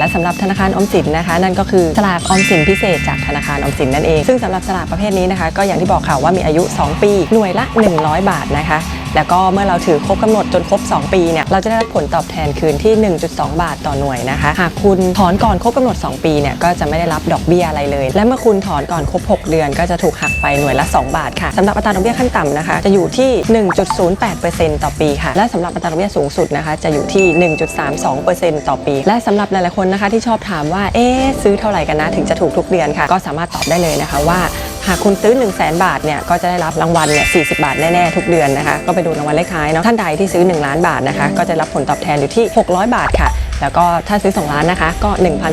และสำหรับธนาคารออมสินนะคะนั่นก็คือสลากออมสินพิเศษจากธนาคารออมสินนั่นเอง ซึ่งสำหรับสลากประเภทนี้นะคะก็อย่างที่บอกค่ะว่ามีอายุ 2 ปี หน่วยละ 100 บาทนะคะ แล้วก็เมื่อเราถือครบกำหนดจนครบ 2 ปีเนี่ยเราจะได้รับผลตอบแทนคืนที่ 1.2 บาทต่อหน่วยนะคะหากคุณถอนก่อนครบกำหนด 2 ปีเนี่ยก็จะไม่ได้รับดอกเบี้ยอะไรเลย และเมื่อคุณถอนก่อนครบ 6 เดือน ก็จะถูกหักไปหน่วยละ 2 บาทค่ะสำหรับอัตราดอกเบี้ยขั้นต่ำนะคะ จะอยู่ที่ 1.08%ต่อปีค่ะ และสำหรับอัตราดอกเบี้ยสูงสุดนะคะ จะอยู่ที่ 1.32%ต่อปี และสำหรับหลายๆคนนะคะที่ชอบถามว่าเอ๊ซื้อเท่าไหร่กันนะถึงจะถูกทุกเดือนค่ะ ก็สามารถตอบได้เลยนะคะว่า หากคุณซื้อ 1 0 0 0 0แบาทเนี่ยก็จะได้รับรางวัลเนี่ยสีบาทแน่ๆทุกเดือนนะคะ ก็ไปดูรางวัลเลขท้ายเนาะท่านใดที่ซื้อ 1 ล้านบาทนะคะ ก็จะรับผลตอบแทนอยู่ที่ 600 บาทค่ะ แล้วก็ถ้าซื้อ 2 ล้านนะคะ ก็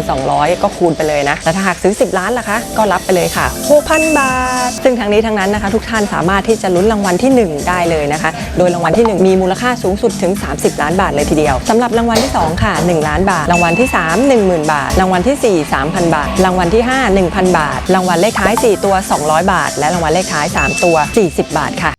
1,200 ก็คูณไปเลยนะแล้วถ้าหากซื้อ 10 ล้านล่ะคะ ก็รับไปเลยค่ะ 6,000 บาท ซึ่งทั้งนี้ทั้งนั้นนะคะ ทุกท่านสามารถที่จะลุ้นรางวัลที่ 1 ได้เลยนะคะ โดยรางวัลที่ 1 มีมูลค่าสูงสุดถึง 30 ล้านบาทเลยทีเดียวสำหรับรางวัลที่ 2 ค่ะ 1 ล้านบาท รางวัลที่ 3 10,000 บาท รางวัลที่ 4 3,000 บาท รางวัลที่ 5 1,000 บาท รางวัลเลขท้าย 4 ตัว 200 บาท และรางวัลเลขท้าย 3 ตัว 40 บาทค่ะ